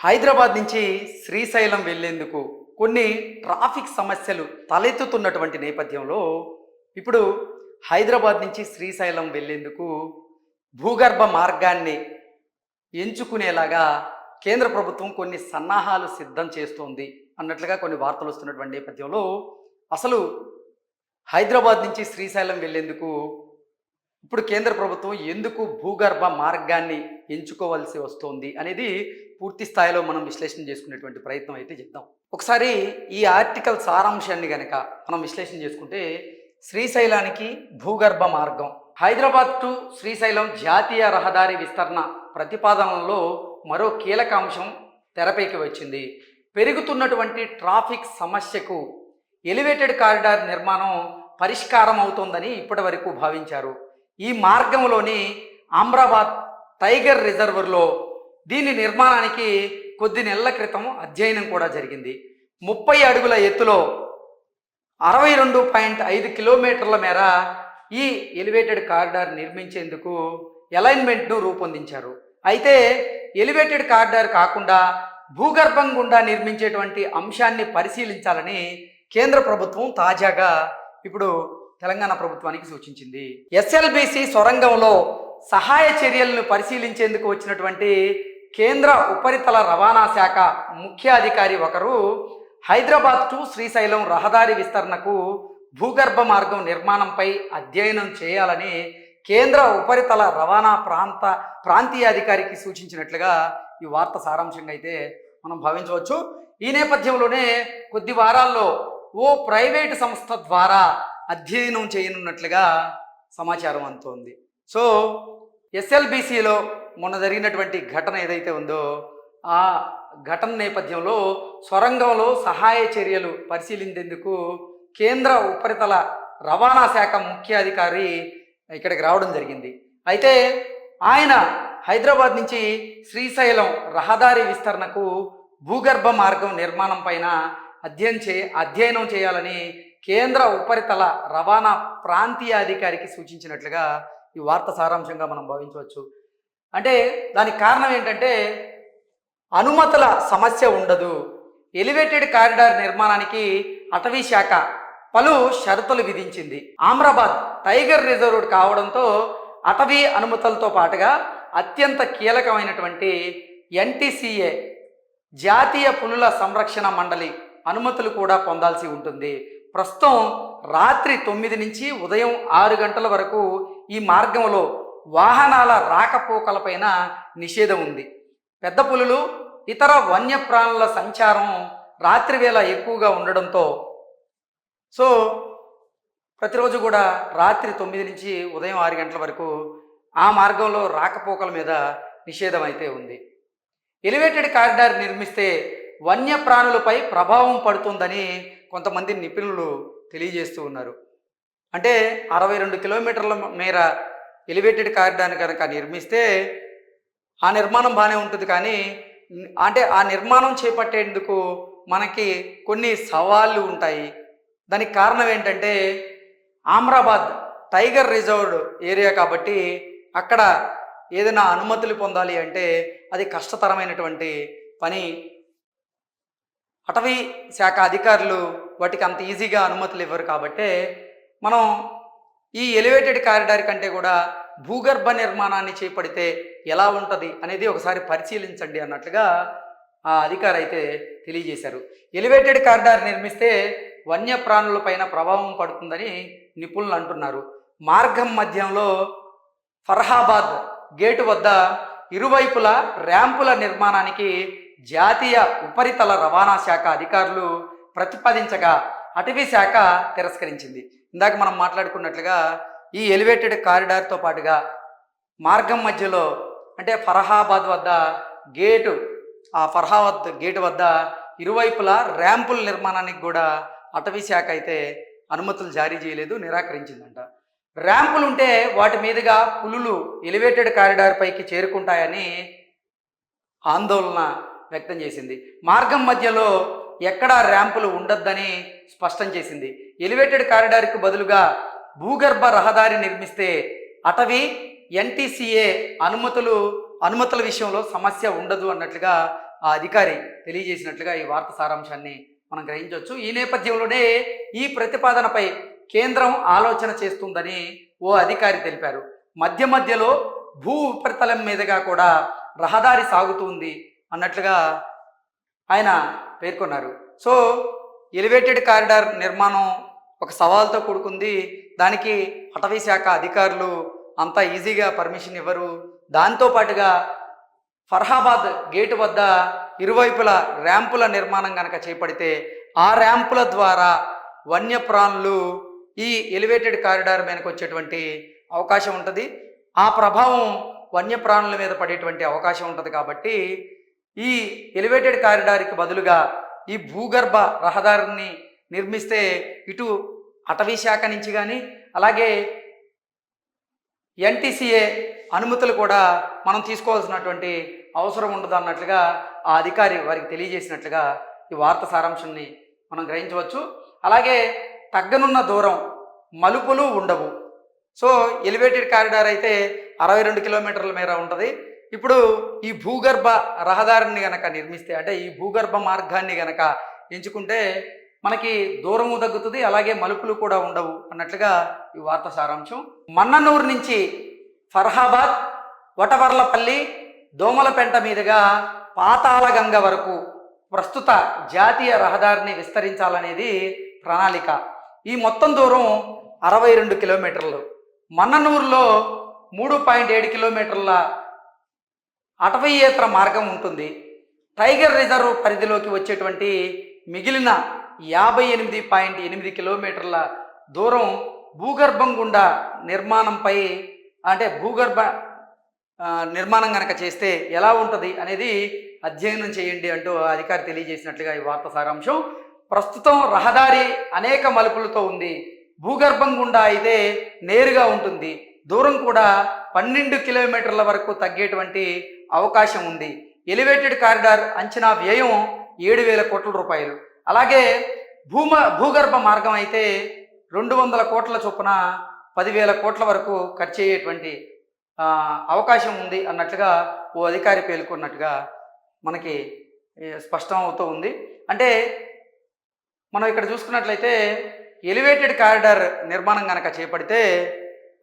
హైదరాబాద్ నుంచి శ్రీశైలం వెళ్ళేందుకు కొన్ని ట్రాఫిక్ సమస్యలు తలెత్తుతున్నటువంటి నేపథ్యంలో ఇప్పుడు హైదరాబాద్ నుంచి శ్రీశైలం వెళ్ళేందుకు భూగర్భ మార్గాన్ని ఎంచుకునేలాగా కేంద్ర ప్రభుత్వం కొన్ని సన్నాహాలు సిద్ధం చేస్తోంది అన్నట్లుగా కొన్ని వార్తలు వస్తున్నటువంటి నేపథ్యంలో అసలు హైదరాబాద్ నుంచి శ్రీశైలం వెళ్ళేందుకు ఇప్పుడు కేంద్ర ప్రభుత్వం ఎందుకు భూగర్భ మార్గాన్ని ఎంచుకోవాల్సి వస్తోంది అనేది పూర్తి స్థాయిలో మనం విశ్లేషణ చేసుకునేటువంటి ప్రయత్నం అయితే చేద్దాం. ఒకసారి ఈ ఆర్టికల్ సారాంశాన్ని గనక మనం విశ్లేషణ చేసుకుంటే శ్రీశైలానికి భూగర్భ మార్గం హైదరాబాద్ టు శ్రీశైలం జాతీయ రహదారి విస్తరణ ప్రతిపాదనలో మరో కీలక అంశం తెరపైకి వచ్చింది. పెరుగుతున్నటువంటి ట్రాఫిక్ సమస్యకు ఎలివేటెడ్ కారిడార్ నిర్మాణం పరిష్కారం అవుతోందని ఇప్పటి వరకు భావించారు. ఈ మార్గంలోని అమ్రాబాద్ టైగర్ రిజర్వర్లో దీని నిర్మాణానికి కొద్ది నెలల క్రితం అధ్యయనం కూడా జరిగింది. ముప్పై అడుగుల ఎత్తులో అరవై రెండు పాయింట్ ఐదు కిలోమీటర్ల మేర ఈ ఎలివేటెడ్ కారిడార్ నిర్మించేందుకు అలైన్మెంట్ను రూపొందించారు. అయితే ఎలివేటెడ్ కారిడార్ కాకుండా భూగర్భం గుండా నిర్మించేటువంటి అంశాన్ని పరిశీలించాలని కేంద్ర ప్రభుత్వం తాజాగా ఇప్పుడు తెలంగాణ ప్రభుత్వానికి సూచించింది. ఎస్ఎల్బిసి సొరంగంలో సహాయ చర్యలను పరిశీలించేందుకు వచ్చినటువంటి కేంద్ర ఉపరితల రవాణా శాఖ ముఖ్య అధికారి ఒకరు హైదరాబాద్ టు శ్రీశైలం రహదారి విస్తరణకు భూగర్భ మార్గం నిర్మాణంపై అధ్యయనం చేయాలని కేంద్ర ఉపరితల రవాణా ప్రాంత ప్రాంతీయ అధికారికి సూచించినట్లుగా ఈ వార్త సారాంశంగా అయితే మనం భావించవచ్చు. ఈ నేపథ్యంలోనే కొద్ది వారాల్లో ఓ ప్రైవేటు సంస్థ ద్వారా అధ్యయనం చేయనున్నట్లుగా సమాచారం అందుతోంది. సో ఎస్ఎల్బిసిలో మొన్న జరిగినటువంటి ఘటన ఏదైతే ఉందో ఆ ఘటన నేపథ్యంలో సొరంగంలో సహాయ చర్యలు పరిశీలించేందుకు కేంద్ర ఉపరితల రవాణా శాఖ ముఖ్య అధికారి ఇక్కడికి రావడం జరిగింది. అయితే ఆయన హైదరాబాద్ నుంచి శ్రీశైలం రహదారి విస్తరణకు భూగర్భ మార్గం నిర్మాణం పైన అధ్యయనం చే అధ్యయనం చేయాలని కేంద్ర ఉపరితల రవాణా ప్రాంతీయ అధికారికి సూచించినట్లుగా ఈ వార్త సారాంశంగా మనం భావించవచ్చు. అంటే దానికి కారణం ఏంటంటే అనుమతుల సమస్య ఉండదు. ఎలివేటెడ్ కారిడార్ నిర్మాణానికి అటవీ శాఖ పలు షరతులు విధించింది. ఆమ్రాబాద్ టైగర్ రిజర్వ్ కావడంతో అటవీ అనుమతులతో పాటుగా అత్యంత కీలకమైనటువంటి ఎన్టీసీఏ జాతీయ పులుల సంరక్షణ మండలి అనుమతులు కూడా పొందాల్సి ఉంటుంది. ప్రస్తుతం రాత్రి తొమ్మిది నుంచి ఉదయం ఆరు గంటల వరకు ఈ మార్గంలో వాహనాల రాకపోకలపైన నిషేధం ఉంది. పెద్ద పులులు ఇతర వన్యప్రాణుల సంచారం రాత్రి వేళ ఎక్కువగా ఉండడంతో సో ప్రతిరోజు కూడా రాత్రి తొమ్మిది నుంచి ఉదయం ఆరు గంటల వరకు ఆ మార్గంలో రాకపోకల మీద నిషేధం అయితే ఉంది. ఎలివేటెడ్ కారిడార్ నిర్మిస్తే వన్యప్రాణులపై ప్రభావం పడుతుందని కొంతమంది నిపుణులు తెలియజేస్తూ ఉన్నారు. అంటే అరవై రెండు కిలోమీటర్ల మేర ఎలివేటెడ్ కారిడార్ కనుక నిర్మిస్తే ఆ నిర్మాణం బాగానే ఉంటుంది కానీ అంటే ఆ నిర్మాణం చేపట్టేందుకు మనకి కొన్ని సవాళ్ళు ఉంటాయి. దానికి కారణం ఏంటంటే ఆమ్రాబాద్ టైగర్ రిజర్వ్డ్ ఏరియా కాబట్టి అక్కడ ఏదైనా అనుమతులు పొందాలి అంటే అది కష్టతరమైనటువంటి పని అటవీ శాఖ అధికారులు వాటికి అంత ఈజీగా అనుమతులు ఇవ్వరు కాబట్టే మనం ఈ ఎలివేటెడ్ కారిడార్ కంటే కూడా భూగర్భ నిర్మాణాన్ని చేపడితే ఎలా ఉంటుంది అనేది ఒకసారి పరిశీలించండి అన్నట్లుగా ఆ అధికారి అయితే తెలియజేశారు. ఎలివేటెడ్ కారిడార్ నిర్మిస్తే వన్యప్రాణులపైన ప్రభావం పడుతుందని నిపుణులు అంటున్నారు. మార్గం మధ్యంలో ఫర్హాబాద్ గేటు వద్ద ఇరువైపుల ర్యాంపుల నిర్మాణానికి జాతీయ ఉపరితల రవాణా శాఖ అధికారులు ప్రతిపాదించగా అటవీ శాఖ తిరస్కరించింది. ఇందాక మనం మాట్లాడుకున్నట్లుగా ఈ ఎలివేటెడ్ కారిడార్తో పాటుగా మార్గం మధ్యలో అంటే ఫరహాబాద్ వద్ద గేటు ఆ ఫర్హాబాద్ గేటు వద్ద ఇరువైపులా ర్యాంపుల నిర్మాణానికి కూడా అటవీ శాఖ అయితే అనుమతులు జారీ చేయలేదు నిరాకరించిందంట. ర్యాంపులు ఉంటే వాటి మీదుగా పులులు ఎలివేటెడ్ కారిడార్ పైకి చేరుకుంటాయని ఆందోళన వ్యక్తం చేసింది. మార్గం మధ్యలో ఎక్కడా ర్యాంపులు ఉండొద్దని స్పష్టం చేసింది. ఎలివేటెడ్ కారిడార్కు బదులుగా భూగర్భ రహదారి నిర్మిస్తే అటవీ ఎన్టీసీఏ అనుమతులు అనుమతుల విషయంలో సమస్య ఉండదు అన్నట్లుగా ఆ అధికారి తెలియజేసినట్లుగా ఈ వార్త సారాంశాన్ని మనం గ్రహించవచ్చు ఈ నేపథ్యంలోనే ఈ ప్రతిపాదనపై కేంద్రం ఆలోచన చేస్తుందని ఓ అధికారి తెలిపారు. మధ్య మధ్యలో భూ ఉపరితలం మీదుగా కూడా రహదారి సాగుతుంది అన్నట్లుగా ఆయన పేర్కొన్నారు. సో ఎలివేటెడ్ కారిడార్ నిర్మాణం ఒక సవాల్తో కూడుకుంది. దానికి అటవీ శాఖ అధికారులు అంత ఈజీగా పర్మిషన్ ఇవ్వరు. దాంతో పాటుగా ఫర్హాబాద్ గేటు వద్ద ఇరువైపుల ర్యాంపుల నిర్మాణం కనుక చేపడితే ఆ ర్యాంపుల ద్వారా వన్యప్రాణులు ఈ ఎలివేటెడ్ కారిడార్ మీదకి వచ్చేటువంటి అవకాశం ఉంటుంది. ఆ ప్రభావం వన్యప్రాణుల మీద పడేటువంటి అవకాశం ఉంటుంది కాబట్టి ఈ ఎలివేటెడ్ కారిడార్కి బదులుగా ఈ భూగర్భ రహదారిని నిర్మిస్తే ఇటు అటవీ శాఖ నుంచి కానీ అలాగే ఎన్టీసీఏ అనుమతులు కూడా మనం తీసుకోవాల్సినటువంటి అవసరం ఉండదు అన్నట్లుగా ఆ అధికారి వారికి తెలియజేసినట్లుగా ఈ వార్త సారాంశాన్ని మనం గ్రహించవచ్చు. అలాగే తగ్గనున్న దూరం మలుపులు ఉండవు. సో ఎలివేటెడ్ కారిడార్ అయితే అరవై రెండు కిలోమీటర్ల మేర ఉంటుంది. ఇప్పుడు ఈ భూగర్భ రహదారిని గనక నిర్మిస్తే అంటే ఈ భూగర్భ మార్గాన్ని గనక ఎంచుకుంటే మనకి దూరము తగ్గుతుంది అలాగే మలుపులు కూడా ఉండవు అన్నట్లుగా ఈ వార్త సారాంశం. మన్ననూరు నుంచి ఫర్హాబాద్ వటవర్లపల్లి దోమలపెంట మీదుగా పాతాళగంగ వరకు ప్రస్తుత జాతీయ రహదారిని విస్తరించాలనేది ప్రణాళిక. ఈ మొత్తం దూరం అరవై రెండు కిలోమీటర్లు. మన్ననూరులో మూడు పాయింట్ ఏడు కిలోమీటర్ల అటవీయేతర మార్గం ఉంటుంది. టైగర్ రిజర్వ్ పరిధిలోకి వచ్చేటువంటి మిగిలిన యాభై ఎనిమిది పాయింట్ ఎనిమిది కిలోమీటర్ల దూరం భూగర్భం గుండా నిర్మాణంపై అంటే భూగర్భ నిర్మాణం కనుక చేస్తే ఎలా ఉంటుంది అనేది అధ్యయనం చేయండి అంటూ అధికారి తెలియజేసినట్లుగా ఈ వార్త సారాంశం. ప్రస్తుతం రహదారి అనేక మలుపులతో ఉంది. భూగర్భం గుండా అయితే నేరుగా ఉంటుంది. దూరం కూడా పన్నెండు కిలోమీటర్ల వరకు తగ్గేటువంటి అవకాశం ఉంది. ఎలివేటెడ్ కారిడార్ అంచనా వ్యయం ఏడు వేల కోట్ల రూపాయలు. అలాగే భూమ భూగర్భ మార్గం అయితే రెండు వందల కోట్ల చొప్పున పదివేల కోట్ల వరకు ఖర్చు అయ్యేటువంటి అవకాశం ఉంది అన్నట్లుగా ఓ అధికారి పేర్కొన్నట్టుగా మనకి స్పష్టం అవుతూ ఉంది. అంటే మనం ఇక్కడ చూసుకున్నట్లయితే ఎలివేటెడ్ కారిడార్ నిర్మాణం కనుక చేపడితే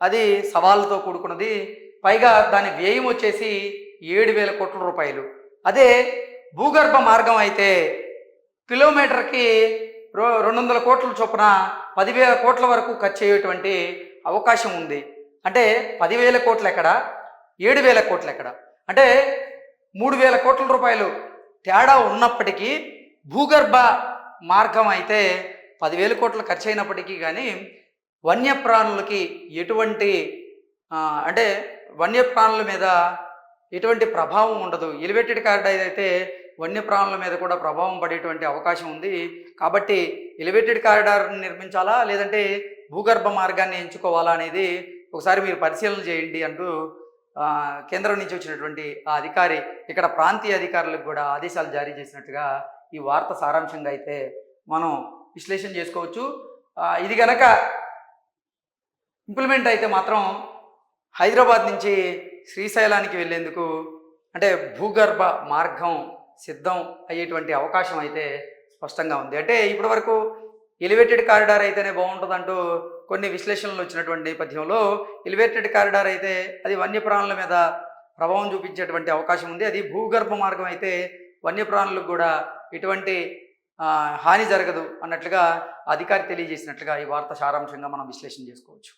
అది సవాళ్ళతో కూడుకున్నది. పైగా దాని వ్యయం వచ్చేసి ఏడు వేల కోట్ల రూపాయలు. అదే భూగర్భ మార్గం అయితే కిలోమీటర్కి రో రెండు వందల కోట్ల చొప్పున పదివేల కోట్ల వరకు ఖర్చు అయ్యేటువంటి అవకాశం ఉంది. అంటే పదివేల కోట్లు ఎక్కడ? ఏడు వేల కోట్లు ఎక్కడ? అంటే మూడు వేల కోట్ల రూపాయలు తేడా ఉన్నప్పటికీ భూగర్భ మార్గం అయితే పదివేల కోట్లు ఖర్చు అయినప్పటికీ కానీ వన్యప్రాణులకి ఎటువంటి అంటే వన్యప్రాణుల మీద ఎటువంటి ప్రభావం ఉండదు. ఎలివేటెడ్ కారిడార్ అయితే వన్యప్రాణుల మీద కూడా ప్రభావం పడేటువంటి అవకాశం ఉంది. కాబట్టి ఎలివేటెడ్ కారిడార్ నిర్మించాలా? లేదంటే భూగర్భ మార్గాన్ని ఎంచుకోవాలా అనేది ఒకసారి మీరు పరిశీలన చేయండి అంటూ కేంద్రం నుంచి వచ్చినటువంటి ఆ అధికారి ఇక్కడ ప్రాంతీయ అధికారులకు కూడా ఆదేశాలు జారీ చేసినట్టుగా ఈ వార్త సారాంశంగా అయితే మనం విశ్లేషణ చేసుకోవచ్చు. ఇది గనక ఇంప్లిమెంట్ అయితే మాత్రం హైదరాబాద్ నుంచి శ్రీశైలానికి వెళ్ళేందుకు అంటే భూగర్భ మార్గం సిద్ధం అయ్యేటువంటి అవకాశం అయితే స్పష్టంగా ఉంది. అంటే ఇప్పటివరకు ఎలివేటెడ్ కారిడార్ అయితేనే బాగుంటుందంటూ కొన్ని విశ్లేషణలు వచ్చినటువంటి నేపథ్యంలో ఎలివేటెడ్ కారిడార్ అయితే అది వన్యప్రాణుల మీద ప్రభావం చూపించేటువంటి అవకాశం ఉంది. అది భూగర్భ మార్గం అయితే వన్యప్రాణులకు కూడా ఎటువంటి హాని జరగదు అన్నట్లుగా అధికారి తెలియజేసినట్లుగా ఈ వార్త సారాంశంగా మనం విశ్లేషణ చేసుకోవచ్చు.